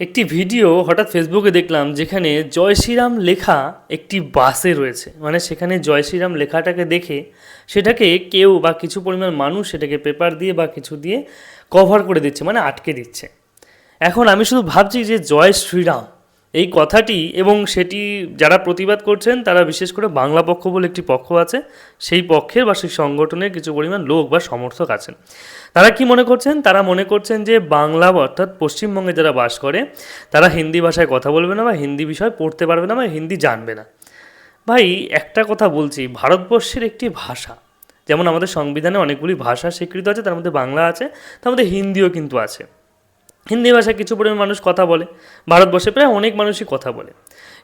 একটি ভিডিও হঠাৎ ফেসবুকে দেখলাম যেখানে জয় শ্রীরাম লেখা একটি বাসে রয়েছে। মানে সেখানে জয় শ্রীরাম লেখাটাকে দেখে সেটাকে কেউ বা কিছু পরিমাণ মানুষ সেটাকে পেপার দিয়ে বা কিছু দিয়ে কভার করে দিচ্ছে মানে আটকে দিচ্ছে। এখন আমি শুধু ভাবছি যে জয় শ্রীরাম এই কথাটি এবং সেটি যারা প্রতিবাদ করছেন, তারা বিশেষ করে বাংলা পক্ষ বলে একটি পক্ষ আছে। সেই পক্ষের বা সেই সংগঠনের কিছু পরিমাণ লোক বা সমর্থক আছেন। তারা কি মনে করছেন? তারা মনে করছেন যে বাংলা অর্থাৎ পশ্চিমবঙ্গে যারা বাস করে, তারা হিন্দি ভাষায় কথা বলবে না বা হিন্দি বিষয় পড়তে পারবে না বা হিন্দি জানবে না। ভাই, একটা কথা বলছি, ভারতবর্ষের একটি ভাষা, যেমন আমাদের সংবিধানে অনেকগুলি ভাষা স্বীকৃত আছে, তার মধ্যে বাংলা আছে, তার মধ্যে হিন্দিও কিন্তু আছে। হিন্দি ভাষায় কিছু পরিমাণ মানুষ কথা বলে, ভারতবর্ষে প্রায় অনেক মানুষই কথা বলে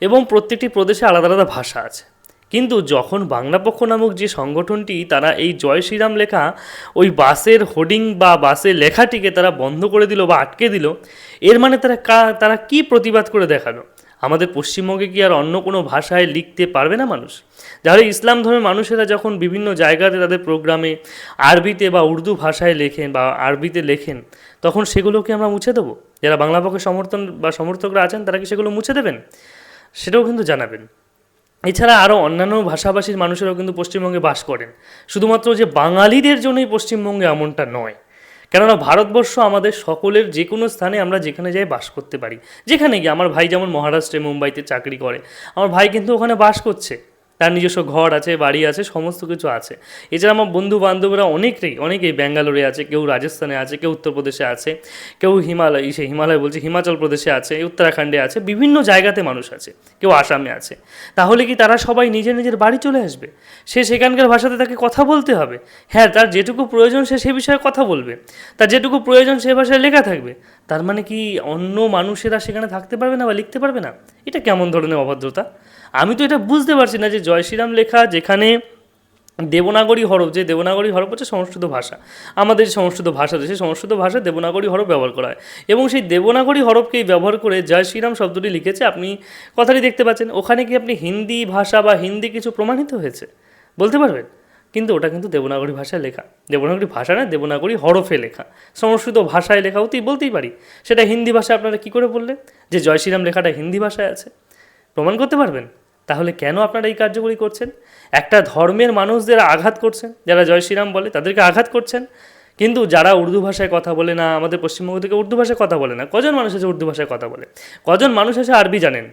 এবং প্রত্যেকটি প্রদেশে আলাদা আলাদা ভাষা আছে। কিন্তু যখন বাংলা পক্ষ নামক যে সংগঠনটি, তারা এই জয় শ্রীরাম লেখা ওই বাসের হোর্ডিং বা বাসের লেখাটিকে তারা বন্ধ করে দিল বা আটকে দিল, এর মানে তারা কা, তারা কি প্রতিবাদ করে দেখাল? আমাদের পশ্চিমবঙ্গে কি আর অন্য কোনো ভাষায় লিখতে পারবে না মানুষ? যারা ইসলাম ধর্মের মানুষেরা যখন বিভিন্ন জায়গাতে তাদের প্রোগ্রামে আরবিতে বা উর্দু ভাষায় লেখেন বা আরবিতে লেখেন, তখন সেগুলোকে আমরা মুছে দেবো? যারা বাংলা পক্ষে সমর্থন বা সমর্থকরা আছেন, তারা কি সেগুলো মুছে দেবেন? সেটাও কিন্তু জানাবেন। এছাড়া আরও অন্যান্য ভাষাভাষীর মানুষেরাও কিন্তু পশ্চিমবঙ্গে বাস করেন। শুধুমাত্র যে বাঙালিদের জন্যই পশ্চিমবঙ্গে এমনটা নয়। কেননা ভারতবর্ষ আমাদের সকলের যে কোনো স্থানে আমরা যেখানে যাই বাস করতে পারি। যেখানে গিয়ে আমার ভাই যেমন মহারাষ্ট্রে, মুম্বাইতে চাকরি করে, আমার ভাই কিন্তু ওখানে বাস করছে। তার নিজস্ব ঘর আছে, বাড়ি আছে, সমস্ত কিছু আছে। এছাড়া আমার বন্ধু বান্ধবরা অনেকেই অনেকেই ব্যাঙ্গালোরে আছে, কেউ রাজস্থানে আছে, কেউ উত্তরপ্রদেশে আছে, কেউ হিমালয় সে হিমালয় বলছে, হিমাচল প্রদেশে আছে, উত্তরাখণ্ডে আছে, বিভিন্ন জায়গাতে মানুষ আছে, কেউ আসামে আছে। তাহলে কি তারা সবাই নিজের নিজের বাড়ি চলে আসবে? সে সেখানকার ভাষাতে তাকে কথা বলতে হবে? হ্যাঁ তার যেটুকু প্রয়োজন সে সে বিষয়ে কথা বলবে। তার যেটুকু প্রয়োজন সে ভাষায় লেখা থাকবে। তার মানে কি অন্য মানুষেরা সেখানে থাকতে পারবে না বা লিখতে পারবে না? এটা কেমন ধরনের অভদ্রতা? আমি তো এটা বুঝতে পারছি না যে জয় শ্রীরাম লেখা যেখানে দেবনাগরী হরফ, যে দেবনাগরী হরফ হচ্ছে সংস্কৃত ভাষা। আমাদের যে সংস্কৃত ভাষা সেই সংস্কৃত ভাষা দেবনাগরী হরফ ব্যবহার করা হয়। এবং সেই দেবনাগরী হরফকেই ব্যবহার করে জয় শ্রীরাম শব্দটি লিখেছে। আপনি কথাটি দেখতে পাচ্ছেন, ওখানে কি আপনি হিন্দি ভাষা বা হিন্দি কিছু প্রমাণিত হয়েছে? বলতে পারবেন? কিন্তু ওটা কিন্তু দেবনাগরী ভাষায় লেখা। দেবনাগরী ভাষা না, দেবনাগরী হরফে লেখা। সংস্কৃত ভাষায় লেখা হতেই বলতেই পারি। সেটা হিন্দি ভাষায় আপনারা কী করে বললেন? যে জয় শ্রীরাম লেখাটা হিন্দি ভাষায় আছে। প্রমাণ করতে পারবেন? তাহলে কেন আপনারা এই কার্যকরী করছেন? একটা ধর্মের মানুষদের আঘাত করছেন, যারা জয় শ্রীরাম বলে, তাদেরকে আঘাত করছেন? কিন্তু যারা উর্দু ভাষায় কথা বলে না, আমাদের পশ্চিমবঙ্গ থেকে উর্দু ভাষায় কথা বলে না, কজন মানুষ আছে উর্দু ভাষায় কথা বলে? কজন মানুষ আছে আরবি জানেন?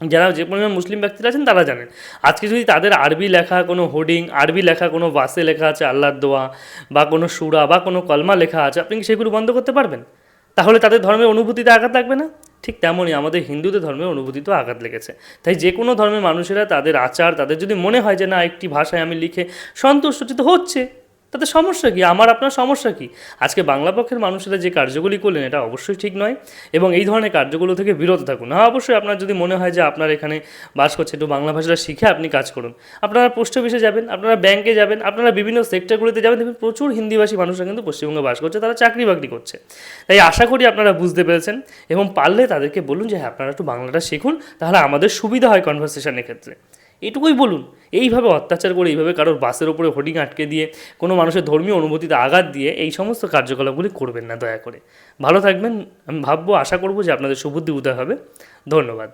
যারা যে পরিমাণ মুসলিম ব্যক্তিরা আছেন তারা জানেন। আজকে যদি তাদের আরবি লেখা কোনো হোর্ডিং, আরবি লেখা কোনো বাসে লেখা আছে আল্লাহর দোয়া, বা কোনো সুরা, বা কোনো কলমা লেখা আছে, আপনি কি সেগুলো বন্ধ করতে পারবেন? তাহলে তাদের ধর্মের অনুভূতিতে আঘাত লাগবে না? ঠিক তেমনই আমাদের হিন্দুদের ধর্মের অনুভূতিতেও আঘাত লেগেছে। তাই যে কোনো ধর্মের মানুষেরা তাদের আচার, তাদের যদি মনে হয় যে না, একটি ভাষায় আমি লিখে সন্তুষ্ট তো হচ্ছে তাতে সমস্যা কি? আমার, আপনার সমস্যা কি? আজকে বাংলা পক্ষের মানুষেরা যে কার্যগুলি করলেন, এটা অবশ্যই ঠিক নয়। এবং এই ধরনের কার্যগুলো থেকে বিরত থাকুন। হ্যাঁ অবশ্যই আপনার যদি মনে হয় যে আপনার এখানে বাস করছে, একটু বাংলা ভাষাটা শিখে আপনি কাজ করুন। আপনারা পোস্ট অফিসে যাবেন, আপনারা ব্যাংকে যাবেন, আপনারা বিভিন্ন সেক্টরগুলিতে যাবেন। দেখবেন প্রচুর হিন্দিভাষী মানুষরা কিন্তু পশ্চিমবঙ্গে বাস করছে, তারা চাকরি বাকরি করছে। তাই আশা করি আপনারা বুঝতে পেরেছেন। এবং পারলে তাদেরকে বলুন যে হ্যাঁ আপনারা একটু বাংলাটা শিখুন, তাহলে আমাদের সুবিধা হয় কনভারসেশনের ক্ষেত্রে। এটুকুই বলুন, এইভাবে অত্যাচার করে এইভাবে কারোর বাসের ওপরে হোর্ডিং আটকে দিয়ে, কোনো মানুষের ধর্মীয় অনুভূতিতে আঘাত দিয়ে এই সমস্ত কার্যকলাপগুলি করবেন না দয়া করে। ভালো থাকবেন, আমি ভাববো, আশা করব যে আপনাদের সুবুদ্ধি উদয় হবে। ধন্যবাদ।